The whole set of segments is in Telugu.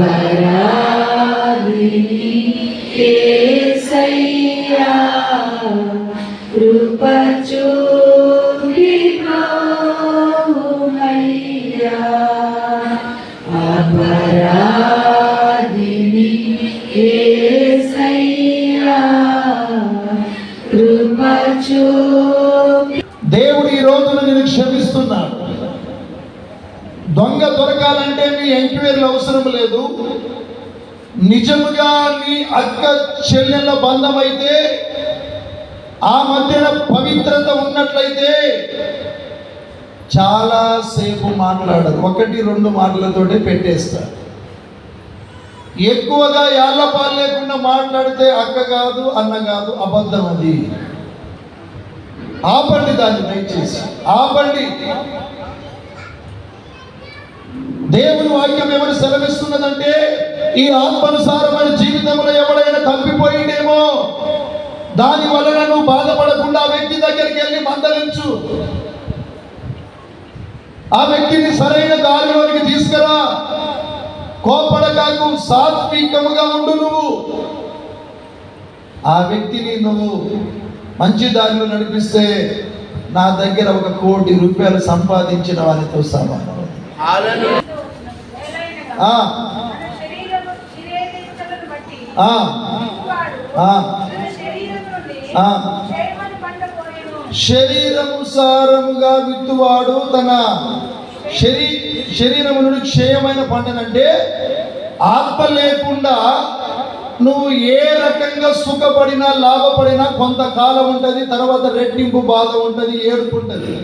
అపరాధిని యేసయ్యా కృప చూపి బ్రోమయ్యా అపరాధిని యేసయ్యా కృప చూపి దేవుడు ఈ రోజున నేను క్షమిస్తున్నాడు దొంగ దొరకాలంటే మీ ఎంక్వైరీలు అవసరం లేదు. నిజముగా నీ అక్క చెల్లెల బంధం అయితే ఆ మధ్యన పవిత్రత ఉన్నట్లయితే చాలా సేపు మాట్లాడదు ఒకటి రెండు మాటలతోటే పెట్టేస్తారు. ఎక్కువగా యాళ్ళపాలు లేకుండా మాట్లాడితే అక్క కాదు అన్న కాదు అబద్ధం అది. ఆపండి దాన్ని దయచేసి. ఆపండి. దేవుని వాక్యం ఎవరు సెలవిస్తున్నదంటే ఈ ఆత్మానుసారమైన జీవితంలో ఎవడైనా తప్పిపోయిండేమో. దాని వలన నువ్వు బాధపడకుండా ఆ వ్యక్తి దగ్గరికి వెళ్ళి మందలించు. ఆ వ్యక్తిని సరైన దారిలోనికి తీసుకురా. కోపడకాకు సాత్వికముగా ఉండు నువ్వు. ఆ వ్యక్తిని నువ్వు మంచి దారిలో నడిపిస్తే నా దగ్గర ఒక కోటి రూపాయలు సంపాదించిన వారితో సమానం. ఆ, మన శరీరము శరీరేచ్ఛలను బట్టి ఆ, వాడు ఆ. తన శరీరం నుండి ఆ. క్షేమను పండపోయెను. శరీరము సారముగా విత్తువాడు తన శరీ శరీరము నుండి క్షయమైన పంటనంటే ఆత్మ లేకుండా నువ్వు ఏ రకంగా సుఖపడినా లాభపడినా కొంతకాలం ఉంటుంది తర్వాత రెట్టింపు బాధ ఉంటుంది ఏడుపు ఉంటుంది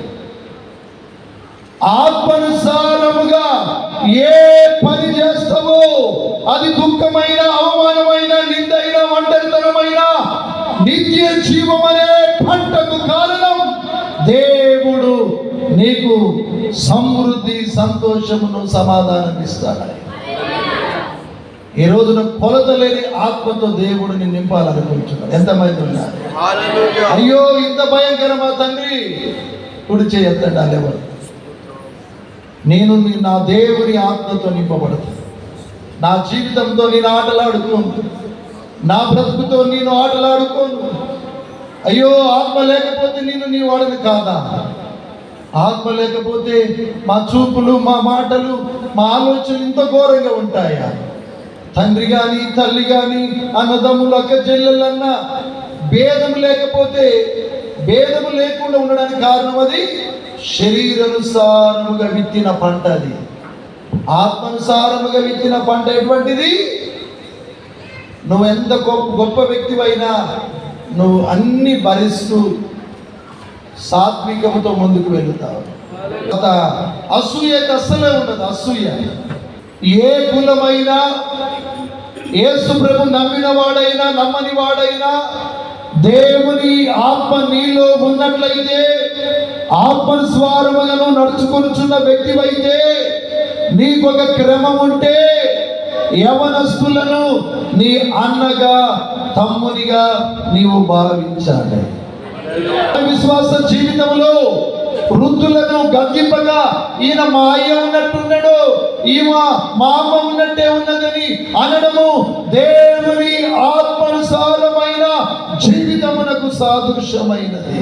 అది దుఃఖమైన అవమానమైన నిందైన ఒంటరితనమైన నిత్య జీవమనే పంటకు కారణం దేవుడు. నీకు సమృద్ధి సంతోషమును సమాధానం ఇస్తాడు. ఈ రోజున కొలత లేని ఆత్మతో దేవుడిని నింపాలనుకుంటున్నాడు. ఎంతమంది ఉన్నారు? అయ్యో ఇంత భయంకరమా తండ్రి? కుడి చేయొద్దండి ఎవరు? నేను నీ- నా దేవుని ఆత్మతో నింపబడతాను. నా జీవితంతో నేను ఆటలాడుకోను. నా బ్రతుకుతో నేను ఆటలాడుకోను. అయ్యో ఆత్మ లేకపోతే నేను నీ వాడిని కాదా? ఆత్మ లేకపోతే మా చూపులు మా మాటలు మా ఆలోచనలు ఇంత ఘోరంగా ఉంటాయా? తండ్రి కానీ తల్లి కానీ అన్నదమ్ములు అక్క చెల్లెళ్ళన్నా భేదం లేకపోతే భేదము లేకుండా ఉండడానికి కారణం అది శరీరానుసారముగా విత్తిన పంట అది. ఆత్మానుసారముగా విత్తిన పంట ఎటువంటిది? నువ్వు ఎంత గొప్ప గొప్ప వ్యక్తివైనా నువ్వు అన్ని భరిస్తూ సాత్వికముతో ముందుకు వెళుతావు. అసూయ అసూయకి అస్సలే ఉండదు అసూయ. ఏ కులమైనా యేసు ప్రభు నమ్మిన వాడైనా నమ్మని వాడైనా దేవుని ఆత్మ నీలో ఉన్నట్లయితే ఆత్మ ఆత్మస్వారములను నడుచుకొనుచున్న వ్యక్తివైతే నీకు ఒక క్రమం ఉంటే యవనస్తులను నీ అన్నగా తమ్మునిగా నీవు భావించాలి. విశ్వాస జీవితంలో వృద్ధులను గద్దింపగా ఈయన మా అయ్య ఉన్నట్టున్నాడు ఈమె మా అమ్మ ఉన్నట్టే ఉన్నదని అనడము దేవుని ఆత్మానుసారమైన జీవితమునకు సాదృశ్యమైనది.